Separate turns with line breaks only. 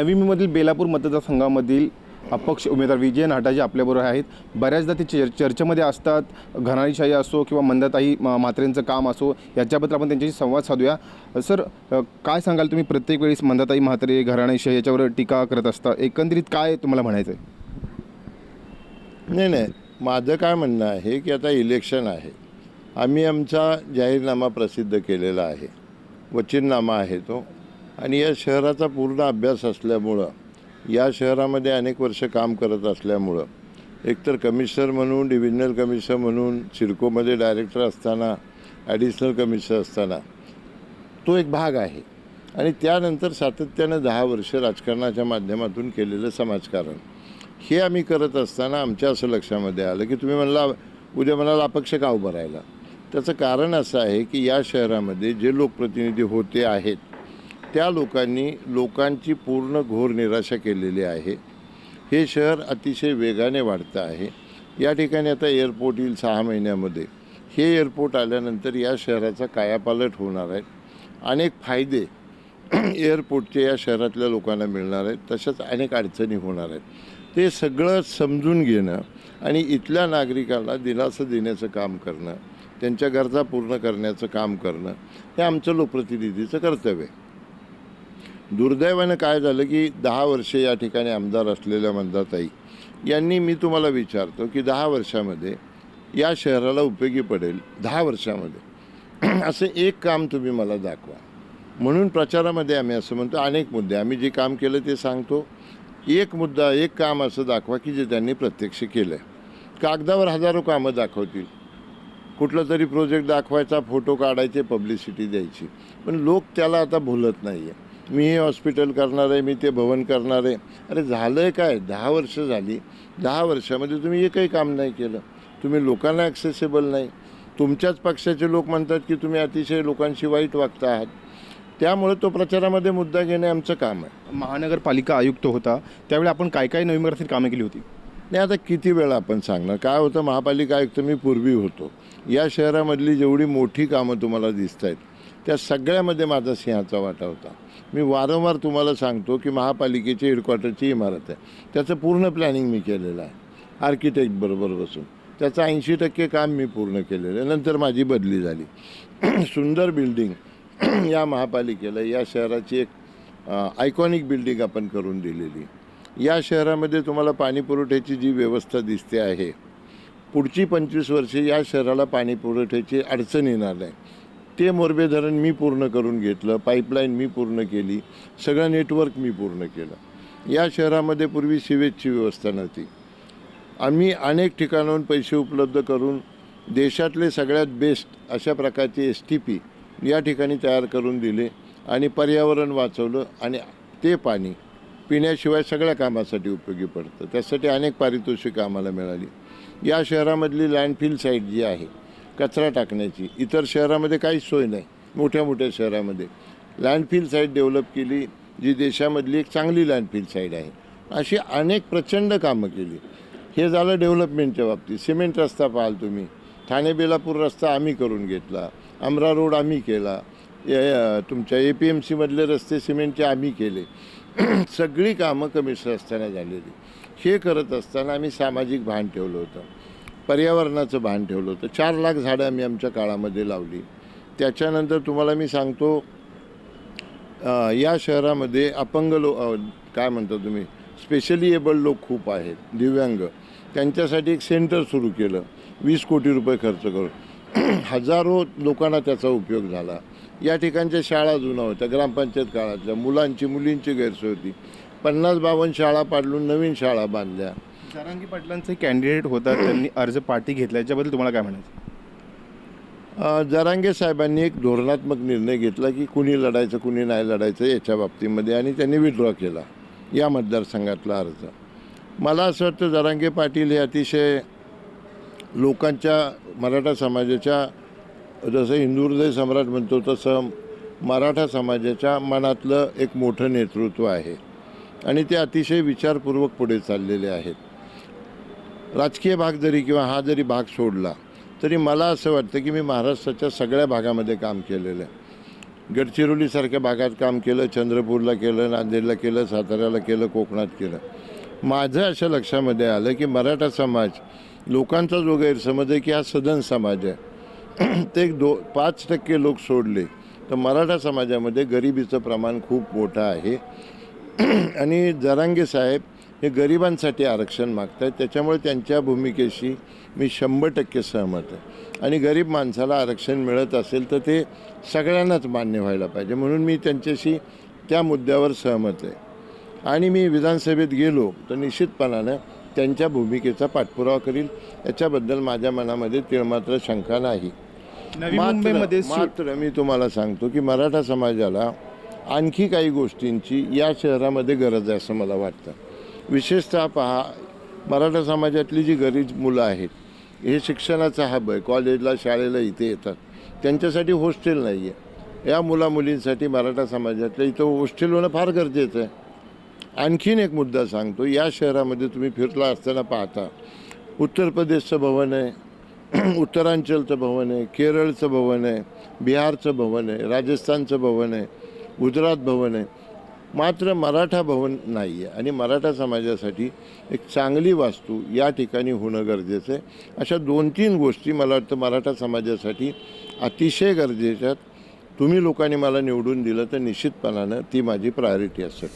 नवी मुंबईमधील बेलापूर मतदारसंघामधील अपक्ष उमेदवार विजय नाटाजी आपल्याबरोबर आहेत. बऱ्याचदा ते चर चर्चेमध्ये असतात. घराणीशाही असो किंवा मंदाताई मात्रेंचं म्हात्रेंचं काम असो याच्याबद्दल आपण त्यांच्याशी संवाद साधूया. सर काय सांगाल तुम्ही प्रत्येक वेळेस मंदाताई म्हात्रे घराणीशाही याच्यावर टीका करत असता? एकंदरीत काय तुम्हाला म्हणायचं आहे
नाही नाही. माझं काय म्हणणं आहे की आता इलेक्शन आहे. आम्ही आमचा जाहीरनामा प्रसिद्ध केलेला आहे. वचननामा आहे तो. आणि या शहराचा पूर्ण अभ्यास असल्यामुळं या शहरामध्ये अनेक वर्ष काम करत असल्यामुळं एकतर कमिशनर म्हणून डिव्हिजनल कमिशनर म्हणून सिडकोमध्ये डायरेक्टर असताना ॲडिशनल कमिशनर असताना तो एक भाग आहे. आणि त्यानंतर सातत्यानं दहा वर्ष राजकारणाच्या माध्यमातून केलेलं समाजकारण. हे आम्ही करत असताना आमच्या असं लक्षामध्ये आलं की तुम्ही म्हणला उद्या म्हणाला अपक्ष का उभं राहिला? त्याचं कारण असं आहे की या शहरामध्ये जे लोकप्रतिनिधी होते आहेत त्या लोकांनी लोकांची पूर्ण घोर निराशा केलेली आहे. हे शहर अतिशय वेगाने वाढतं आहे. या ठिकाणी आता एअरपोर्ट येईल सहा महिन्यामध्ये. हे एअरपोर्ट आल्यानंतर या शहराचा कायापालट होणार आहे. अनेक फायदे एअरपोर्टचे या शहरातल्या लोकांना मिळणार आहेत. तशाच अनेक अडचणी होणार आहेत. ते सगळं समजून घेणं आणि इथल्या नागरिकाला दिलासा देण्याचं काम करणं त्यांच्या गरजा पूर्ण करण्याचं काम करणं हे आमचं लोकप्रतिनिधीचं कर्तव्य आहे. दुर्दैवानं काय झालं की दहा वर्षे या ठिकाणी आमदार असलेल्या मंदाताई यांनी मी तुम्हाला विचारतो की दहा वर्षामध्ये या शहराला उपयोगी पडेल दहा वर्षामध्ये. असं एक काम तुम्ही मला दाखवा. म्हणून प्रचारामध्ये आम्ही असं म्हणतो अनेक मुद्दे. आम्ही जे काम केलं ते सांगतो. एक मुद्दा एक काम असं दाखवा की जे त्यांनी प्रत्यक्ष केलं आहे कागदावर हजारो कामं दाखवतील. कुठलं तरी प्रोजेक्ट दाखवायचा फोटो काढायचे पब्लिसिटी द्यायची. पण लोक त्याला आता भुलत नाही आहे मी हे हॉस्पिटल करणार आहे मी ते भवन करणार आहे. अरे झालं आहे काय? दहा वर्ष झाली. दहा वर्षामध्ये तुम्ही एकही काम नाही केलं. तुम्ही लोकांना ॲक्सेसेबल नाही. तुमच्याच पक्षाचे लोक म्हणतात की तुम्ही अतिशय लोकांशी वाईट वागता आहात. त्यामुळे तो प्रचारामध्ये मुद्दा घेणे आमचं काम आहे.
महानगरपालिका आयुक्त होता. त्यावेळी आपण काय काय नवीन नगरातील कामं केली होती?
नाही आता किती वेळा आपण सांगणार? काय होतं महापालिका आयुक्त मी पूर्वी होतो. या शहरामधली जेवढी मोठी कामं तुम्हाला दिसत आहेत त्या सगळ्यामध्ये माझा सिंहाचा वाटा होता. मी वारंवार तुम्हाला सांगतो की महापालिकेची हेडक्वार्टरची इमारत आहे. त्याचं पूर्ण प्लॅनिंग मी केलेलं आहे. आर्किटेक्ट बरोबर बसून. त्याचं ऐंशी टक्के काम मी पूर्ण केलेलं आहे. नंतर माझी बदली झाली. सुंदर बिल्डिंग या महापालिकेला या शहराची एक आयकॉनिक बिल्डिंग आपण करून दिलेली. या शहरामध्ये तुम्हाला पाणी पुरवठ्याची जी व्यवस्था दिसते आहे पुढची पंचवीस वर्षे या शहराला पाणी पुरवठ्याची अडचण येणार नाही. ते मोरबे धरण मी पूर्ण करून घेतलं पाईपलाईन मी पूर्ण केली सगळं नेटवर्क मी पूर्ण केलं. या शहरामध्ये पूर्वी सिवेजची व्यवस्था नव्हती. आम्ही अनेक ठिकाणाहून पैसे उपलब्ध करून देशातले सगळ्यात बेस्ट अशा प्रकारचे एस टी पी या ठिकाणी तयार करून दिले आणि पर्यावरण वाचवलं आणि ते पाणी पिण्याशिवाय सगळ्या कामासाठी उपयोगी पडतं. त्यासाठी अनेक पारितोषिकं आम्हाला मिळाली. या शहरामधली लँडफिल साईट जी आहे कचरा टाकण्याची. इतर शहरामध्ये काहीच सोय नाही. मोठ्या मोठ्या शहरामध्ये. लँडफिल साईट डेव्हलप केली जी देशामधली एक चांगली लँडफिल साईट आहे. अशी अनेक प्रचंड कामं केली. हे झालं डेव्हलपमेंटच्या बाबतीत. सिमेंट रस्ता पाहाल तुम्ही. ठाणे बेलापूर रस्ता आम्ही करून घेतला. अमरा रोड आम्ही केला. या- तुमच्या ए पी एम सीमधले रस्ते सिमेंटचे आम्ही केले. सगळी कामं कमिशनर असताना झालेली. हे करत असताना आम्ही सामाजिक भान ठेवलं होतं. पर्यावरणाचं भान ठेवलं होतं. चार लाख झाडं आम्ही आमच्या काळामध्ये लावली. त्याच्यानंतर तुम्हाला मी सांगतो या शहरामध्ये अपंग लो काय म्हणता तुम्ही? स्पेशली एबल्ड लोक खूप आहेत दिव्यांग. त्यांच्यासाठी एक सेंटर सुरू केलं. वीस कोटी रुपये खर्च करून. हजारो लोकांना त्याचा उपयोग झाला. या ठिकाणच्या शाळा जुन्या होत्या. ग्रामपंचायत काळातल्या मुलांची मुलींची गैरसोय होती. पन्नास बावन्न शाळा पाडलून नवीन शाळा बांधल्या.
जरांगी पाटलांचे कॅन्डिडेट होता त्यांनी अर्ज पाठी घेतला याच्याबद्दल तुम्हाला काय म्हणायचं?
अ, जरांगे साहेबांनी एक धोरणात्मक निर्णय घेतला की कुणी लढायचं कुणी नाही लढायचं याच्या बाबतीमध्ये आणि त्यांनी विड्रॉ केला या मतदारसंघातला अर्ज. मला असं वाटतं जरांगे पाटील हे अतिशय लोकांच्या मराठा समाजाच्या जसं हिंदू हृदय सम्राट म्हणतो तसं मराठा समाजाच्या मनातलं एक मोठं नेतृत्व आहे. आणि ते अतिशय विचारपूर्वक पुढे चाललेले आहेत. राजकीय भाग जरी किंवा हा जरी भाग सोडला तरी मला असं वाटतं की मी महाराष्ट्राच्या सगळ्या भागामध्ये काम केलेलं आहे. गडचिरोलीसारख्या भागात काम केलं चंद्रपूरला केलं नांदेडला केलं साताऱ्याला केलं कोकणात केलं. माझं अशा लक्षामध्ये आलं की मराठा समाज लोकांचा जो गैरसमज आहे की हा सदन समाज आहे. ते दो पाच टक्के लोक सोडले तर मराठा समाजामध्ये गरिबीचं प्रमाण खूप मोठं आहे. आणि जरांगे साहेब हे गरिबांसाठी आरक्षण मागत आहेत त्याच्यामुळे त्यांच्या भूमिकेशी मी शंभर टक्के सहमत आहे. आणि गरीब माणसाला आरक्षण मिळत असेल तर ते सगळ्यांनाच मान्य व्हायला पाहिजे. म्हणून मी त्यांच्याशी त्या मुद्द्यावर सहमत आहे. आणि मी विधानसभेत गेलो तर निश्चितपणानं त्यांच्या भूमिकेचा पाठपुरावा करील. याच्याबद्दल माझ्या मनामध्ये तिळमात्र शंका नाही. मात्र मात्र मी तुम्हाला सांगतो की मराठा समाजाला आणखी काही गोष्टींची या शहरामध्ये गरज आहे असं मला वाटतं. विशेषतः पहा मराठा समाजातली जी गरीब मुलं आहेत हे शिक्षणाचा हब आहे कॉलेजला शाळेला इथे येतात. त्यांच्यासाठी हॉस्टेल नाही आहे या मुलामुलींसाठी मराठा समाजातल्या इथं हॉस्टेल होणं फार गरजेचं आहे. आणखीन एक मुद्दा सांगतो या शहरामध्ये तुम्ही फिरला असताना पाहता उत्तर प्रदेशचं भवन आहे उत्तरांचलचं भवन आहे केरळचं भवन आहे बिहारचं भवन आहे राजस्थानचं भवन आहे गुजरात भवन आहे. मात्र मराठा भवन नाही आहे आणि मराठा समाजासाठी एक चांगली वास्तू या ठिकाणी होणं गरजेचं आहे. अशा दोन तीन गोष्टी मला वाटतं मराठा समाजासाठी अतिशय गरजेच्या आहेत तुम्ही लोकांनी मला निवडून दिलं तर निश्चितपणानं ती माझी प्रायोरिटी असेल.